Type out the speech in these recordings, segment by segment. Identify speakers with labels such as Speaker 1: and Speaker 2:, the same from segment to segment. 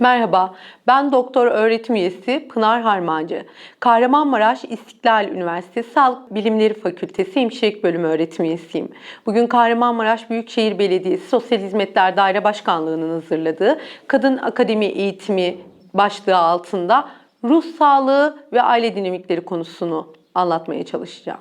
Speaker 1: Merhaba, ben doktor öğretim üyesi Pınar Harmancı. Kahramanmaraş İstiklal Üniversitesi Sağlık Bilimleri Fakültesi Hemşirelik Bölümü öğretim üyesiyim. Bugün Kahramanmaraş Büyükşehir Belediyesi Sosyal Hizmetler Daire Başkanlığı'nın hazırladığı Kadın Akademi Eğitimi başlığı altında ruh sağlığı ve aile dinamikleri konusunu anlatmaya çalışacağım.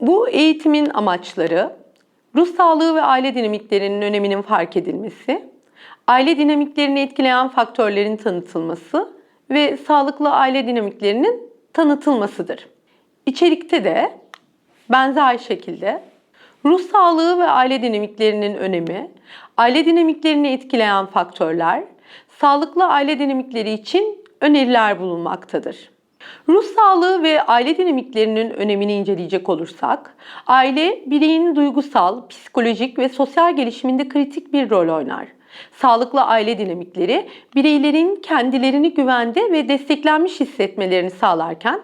Speaker 1: Bu eğitimin amaçları ruh sağlığı ve aile dinamiklerinin öneminin fark edilmesi, aile dinamiklerini etkileyen faktörlerin tanıtılması ve sağlıklı aile dinamiklerinin tanıtılmasıdır. İçerikte de benzer şekilde ruh sağlığı ve aile dinamiklerinin önemi, aile dinamiklerini etkileyen faktörler, sağlıklı aile dinamikleri için öneriler bulunmaktadır. Ruh sağlığı ve aile dinamiklerinin önemini inceleyecek olursak, aile bireyin duygusal, psikolojik ve sosyal gelişiminde kritik bir rol oynar. Sağlıklı aile dinamikleri bireylerin kendilerini güvende ve desteklenmiş hissetmelerini sağlarken,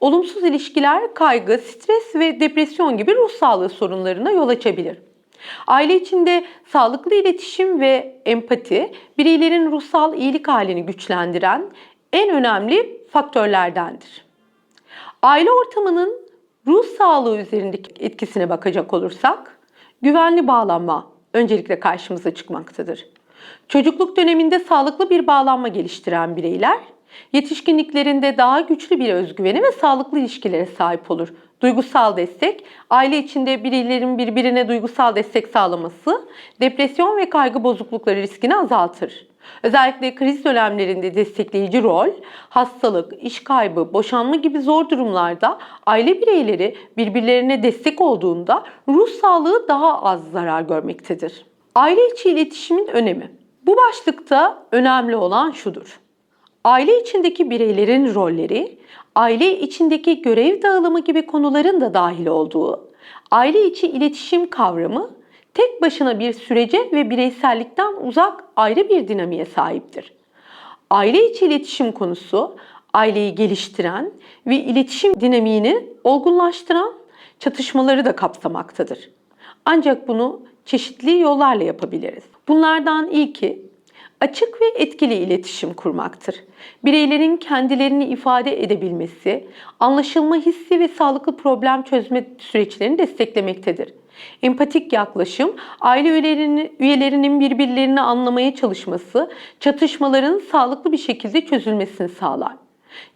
Speaker 1: olumsuz ilişkiler kaygı, stres ve depresyon gibi ruh sağlığı sorunlarına yol açabilir. Aile içinde sağlıklı iletişim ve empati bireylerin ruhsal iyilik halini güçlendiren en önemli faktörlerdendir. Aile ortamının ruh sağlığı üzerindeki etkisine bakacak olursak, güvenli bağlanma öncelikle karşımıza çıkmaktadır. Çocukluk döneminde sağlıklı bir bağlanma geliştiren bireyler, yetişkinliklerinde daha güçlü bir özgüvene ve sağlıklı ilişkilere sahip olur. Duygusal destek, aile içinde bireylerin birbirine duygusal destek sağlaması, depresyon ve kaygı bozuklukları riskini azaltır. Özellikle kriz dönemlerinde destekleyici rol, hastalık, iş kaybı, boşanma gibi zor durumlarda aile bireyleri birbirlerine destek olduğunda ruh sağlığı daha az zarar görmektedir. Aile içi iletişimin önemi. Bu başlıkta önemli olan şudur. Aile içindeki bireylerin rolleri, aile içindeki görev dağılımı gibi konuların da dahil olduğu, aile içi iletişim kavramı tek başına bir sürece ve bireysellikten uzak ayrı bir dinamiğe sahiptir. Aile içi iletişim konusu aileyi geliştiren ve iletişim dinamiğini olgunlaştıran çatışmaları da kapsamaktadır. Ancak bunu çeşitli yollarla yapabiliriz. Bunlardan ilki açık ve etkili iletişim kurmaktır. Bireylerin kendilerini ifade edebilmesi, anlaşılma hissi ve sağlıklı problem çözme süreçlerini desteklemektedir. Empatik yaklaşım, aile üyelerinin, birbirlerini anlamaya çalışması, çatışmaların sağlıklı bir şekilde çözülmesini sağlar.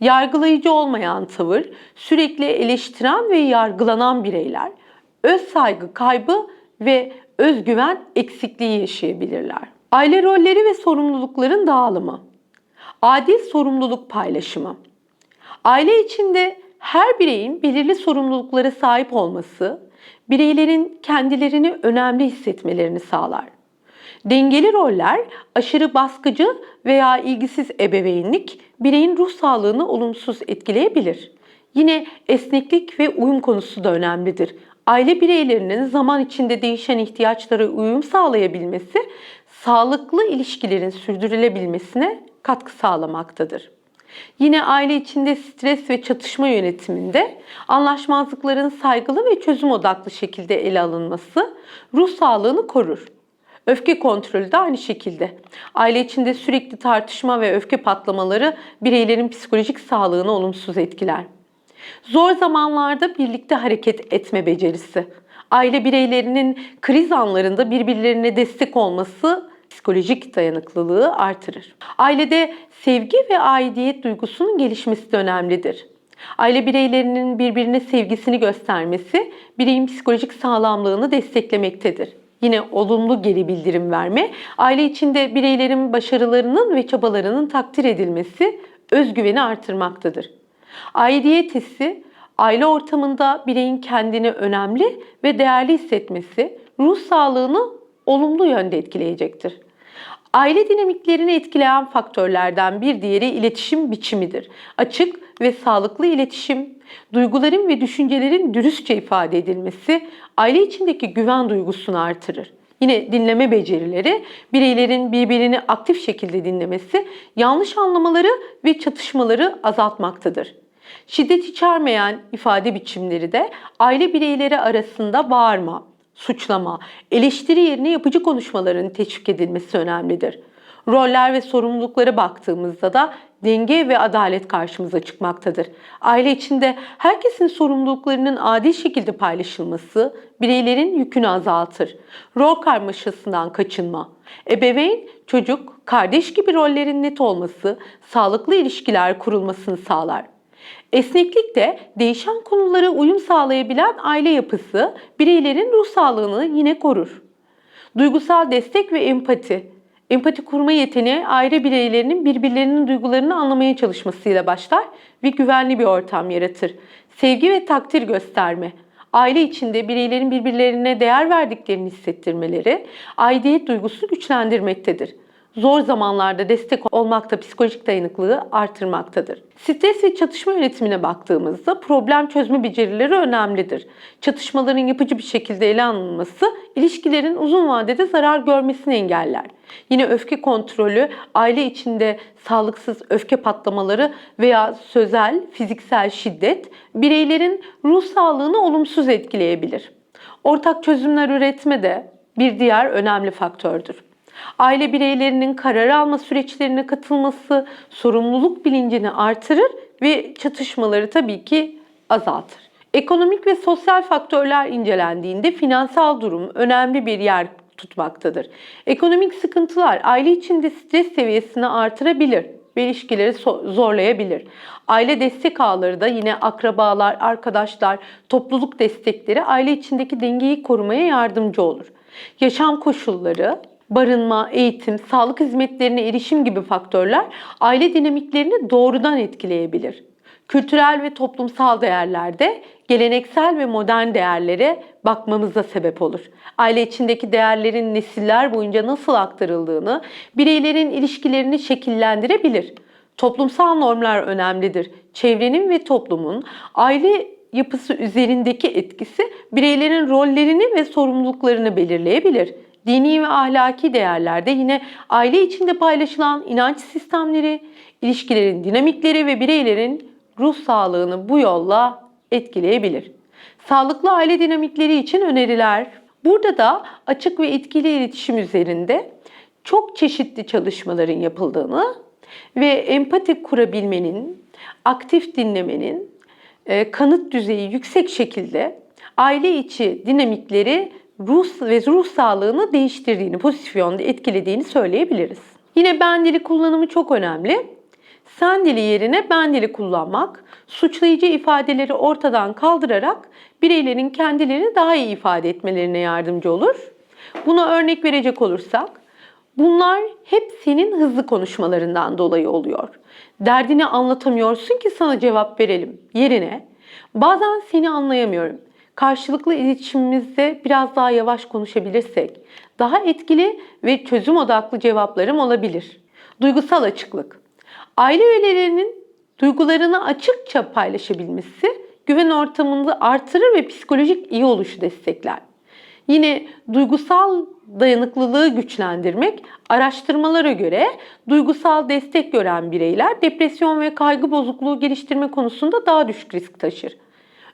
Speaker 1: Yargılayıcı olmayan tavır, sürekli eleştiren ve yargılanan bireyler, öz saygı kaybı ve özgüven eksikliği yaşayabilirler. Aile rolleri ve sorumlulukların dağılımı. Adil sorumluluk paylaşımı. Aile içinde her bireyin belirli sorumluluklara sahip olması, bireylerin kendilerini önemli hissetmelerini sağlar. Dengeli roller, aşırı baskıcı veya ilgisiz ebeveynlik bireyin ruh sağlığını olumsuz etkileyebilir. Yine esneklik ve uyum konusu da önemlidir. Aile bireylerinin zaman içinde değişen ihtiyaçlara uyum sağlayabilmesi, sağlıklı ilişkilerin sürdürülebilmesine katkı sağlamaktadır. Yine aile içinde stres ve çatışma yönetiminde anlaşmazlıkların saygılı ve çözüm odaklı şekilde ele alınması ruh sağlığını korur. Öfke kontrolü de aynı şekilde. Aile içinde sürekli tartışma ve öfke patlamaları bireylerin psikolojik sağlığını olumsuz etkiler. Zor zamanlarda birlikte hareket etme becerisi. Aile bireylerinin kriz anlarında birbirlerine destek olması psikolojik dayanıklılığı artırır. Ailede sevgi ve aidiyet duygusunun gelişmesi de önemlidir. Aile bireylerinin birbirine sevgisini göstermesi bireyin psikolojik sağlamlığını desteklemektedir. Yine olumlu geri bildirim verme, aile içinde bireylerin başarılarının ve çabalarının takdir edilmesi özgüveni artırmaktadır. Aidiyet hissi, aile ortamında bireyin kendini önemli ve değerli hissetmesi ruh sağlığını olumlu yönde etkileyecektir. Aile dinamiklerini etkileyen faktörlerden bir diğeri iletişim biçimidir. Açık ve sağlıklı iletişim, duyguların ve düşüncelerin dürüstçe ifade edilmesi aile içindeki güven duygusunu artırır. Yine dinleme becerileri, bireylerin birbirini aktif şekilde dinlemesi yanlış anlamaları ve çatışmaları azaltmaktadır. Şiddet içermeyen ifade biçimleri de aile bireyleri arasında bağırma, suçlama, eleştiri yerine yapıcı konuşmaların teşvik edilmesi önemlidir. Roller ve sorumluluklara baktığımızda da denge ve adalet karşımıza çıkmaktadır. Aile içinde herkesin sorumluluklarının adil şekilde paylaşılması bireylerin yükünü azaltır. Rol karmaşasından kaçınma. Ebeveyn, çocuk, kardeş gibi rollerin net olması, sağlıklı ilişkiler kurulmasını sağlar. Esneklik de değişen konulara uyum sağlayabilen aile yapısı bireylerin ruh sağlığını yine korur. Duygusal destek ve empati. Empati kurma yeteneği aile bireylerinin birbirlerinin duygularını anlamaya çalışmasıyla başlar ve güvenli bir ortam yaratır. Sevgi ve takdir gösterme. Aile içinde bireylerin birbirlerine değer verdiklerini hissettirmeleri aidiyet duygusunu güçlendirmektedir. Zor zamanlarda destek olmak da psikolojik dayanıklılığı artırmaktadır. Stres ve çatışma yönetimine baktığımızda problem çözme becerileri önemlidir. Çatışmaların yapıcı bir şekilde ele alınması ilişkilerin uzun vadede zarar görmesini engeller. Yine öfke kontrolü, aile içinde sağlıksız öfke patlamaları veya sözel, fiziksel şiddet bireylerin ruh sağlığını olumsuz etkileyebilir. Ortak çözümler üretme de bir diğer önemli faktördür. Aile bireylerinin karar alma süreçlerine katılması sorumluluk bilincini artırır ve çatışmaları tabii ki azaltır. Ekonomik ve sosyal faktörler incelendiğinde finansal durum önemli bir yer tutmaktadır. Ekonomik sıkıntılar aile içinde stres seviyesini artırabilir ve ilişkileri zorlayabilir. Aile destek ağları da yine akrabalar, arkadaşlar, topluluk destekleri aile içindeki dengeyi korumaya yardımcı olur. Yaşam koşulları, barınma, eğitim, sağlık hizmetlerine erişim gibi faktörler aile dinamiklerini doğrudan etkileyebilir. Kültürel ve toplumsal değerlerde geleneksel ve modern değerlere bakmamıza sebep olur. Aile içindeki değerlerin nesiller boyunca nasıl aktarıldığını, bireylerin ilişkilerini şekillendirebilir. Toplumsal normlar önemlidir. Çevrenin ve toplumun aile yapısı üzerindeki etkisi bireylerin rollerini ve sorumluluklarını belirleyebilir. Dini ve ahlaki değerlerde yine aile içinde paylaşılan inanç sistemleri, ilişkilerin dinamikleri ve bireylerin ruh sağlığını bu yolla etkileyebilir. Sağlıklı aile dinamikleri için öneriler. Burada da açık ve etkili iletişim üzerinde çok çeşitli çalışmaların yapıldığını ve empati kurabilmenin, aktif dinlemenin e, kanıt düzeyi yüksek şekilde aile içi dinamikleri ruh ve ruh sağlığını değiştirdiğini, pozitif yönde etkilediğini söyleyebiliriz. Yine ben dili kullanımı çok önemli. Sen dili yerine ben dili kullanmak, suçlayıcı ifadeleri ortadan kaldırarak bireylerin kendilerini daha iyi ifade etmelerine yardımcı olur. Buna örnek verecek olursak, bunlar hep senin hızlı konuşmalarından dolayı oluyor. Derdini anlatamıyorsun ki sana cevap verelim yerine. Bazen seni anlayamıyorum. Karşılıklı iletişimimizde biraz daha yavaş konuşabilirsek, daha etkili ve çözüm odaklı cevaplarım olabilir. Duygusal açıklık. Aile üyelerinin duygularını açıkça paylaşabilmesi güven ortamını artırır ve psikolojik iyi oluşu destekler. Yine duygusal dayanıklılığı güçlendirmek, araştırmalara göre duygusal destek gören bireyler depresyon ve kaygı bozukluğu geliştirme konusunda daha düşük risk taşır.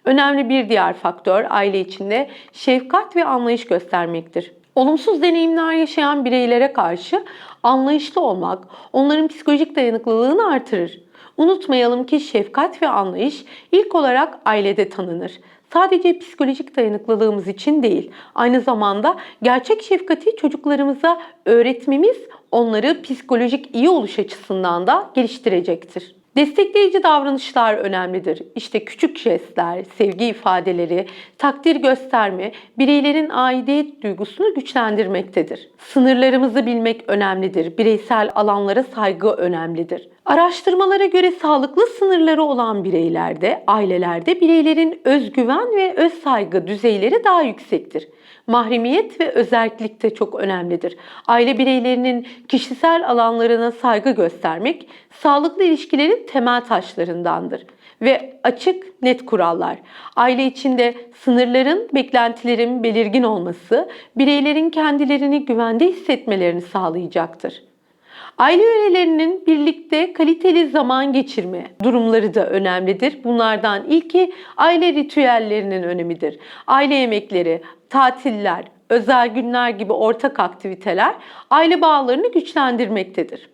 Speaker 1: Önemli bir diğer faktör aile içinde şefkat ve anlayış göstermektir. Olumsuz deneyimler yaşayan bireylere karşı anlayışlı olmak onların psikolojik dayanıklılığını artırır. Unutmayalım ki şefkat ve anlayış ilk olarak ailede tanınır. Sadece psikolojik dayanıklılığımız için değil, aynı zamanda gerçek şefkati çocuklarımıza öğretmemiz onları psikolojik iyi oluş açısından da geliştirecektir. Destekleyici davranışlar önemlidir. İşte küçük jestler, sevgi ifadeleri, takdir gösterme bireylerin aidiyet duygusunu güçlendirmektedir. Sınırlarımızı bilmek önemlidir. Bireysel alanlara saygı önemlidir. Araştırmalara göre sağlıklı sınırları olan bireylerde, ailelerde bireylerin özgüven ve öz saygı düzeyleri daha yüksektir. Mahremiyet ve özellik de çok önemlidir. Aile bireylerinin kişisel alanlarına saygı göstermek sağlıklı ilişkilerin temel taşlarındandır ve açık, net kurallar. Aile içinde sınırların, beklentilerin belirgin olması bireylerin kendilerini güvende hissetmelerini sağlayacaktır. Aile üyelerinin birlikte kaliteli zaman geçirme durumları da önemlidir. Bunlardan ilki aile ritüellerinin önemidir. Aile yemekleri, tatiller, özel günler gibi ortak aktiviteler aile bağlarını güçlendirmektedir.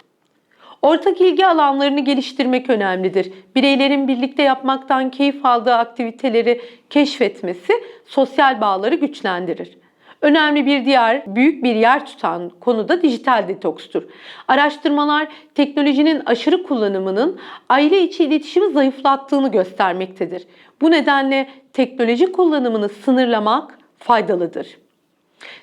Speaker 1: Ortak ilgi alanlarını geliştirmek önemlidir. Bireylerin birlikte yapmaktan keyif aldığı aktiviteleri keşfetmesi sosyal bağları güçlendirir. Önemli bir diğer büyük bir yer tutan konu da dijital detokstur. Araştırmalar teknolojinin aşırı kullanımının aile içi iletişimi zayıflattığını göstermektedir. Bu nedenle teknoloji kullanımını sınırlamak faydalıdır.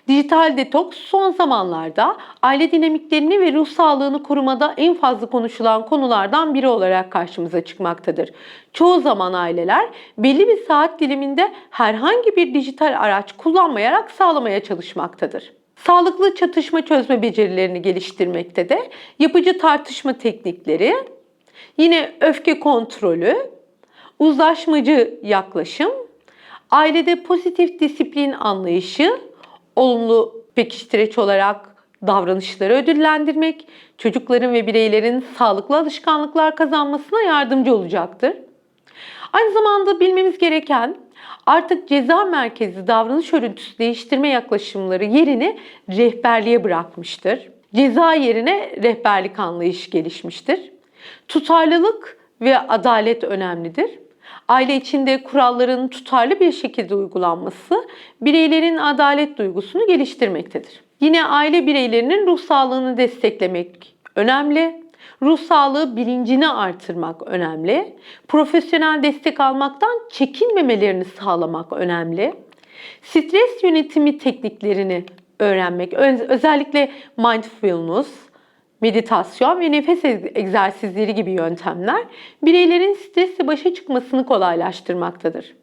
Speaker 1: Dijital detoks son zamanlarda aile dinamiklerini ve ruh sağlığını korumada en fazla konuşulan konulardan biri olarak karşımıza çıkmaktadır. Çoğu zaman aileler belli bir saat diliminde herhangi bir dijital araç kullanmayarak sağlamaya çalışmaktadır. Sağlıklı çatışma çözme becerilerini geliştirmekte de yapıcı tartışma teknikleri, yine öfke kontrolü, uzlaşmacı yaklaşım, ailede pozitif disiplin anlayışı, olumlu pekiştireç olarak davranışları ödüllendirmek, çocukların ve bireylerin sağlıklı alışkanlıklar kazanmasına yardımcı olacaktır. Aynı zamanda bilmemiz gereken artık ceza merkezli davranış örüntüsü değiştirme yaklaşımları yerini rehberliğe bırakmıştır. Ceza yerine rehberlik anlayışı gelişmiştir. Tutarlılık ve adalet önemlidir. Aile içinde kuralların tutarlı bir şekilde uygulanması bireylerin adalet duygusunu geliştirmektedir. Yine aile bireylerinin ruh sağlığını desteklemek önemli. Ruh sağlığı bilincini artırmak önemli. Profesyonel destek almaktan çekinmemelerini sağlamak önemli. Stres yönetimi tekniklerini öğrenmek, öz- özellikle mindfulness, meditasyon ve nefes eg- egzersizleri gibi yöntemler bireylerin stresle başa çıkmasını kolaylaştırmaktadır.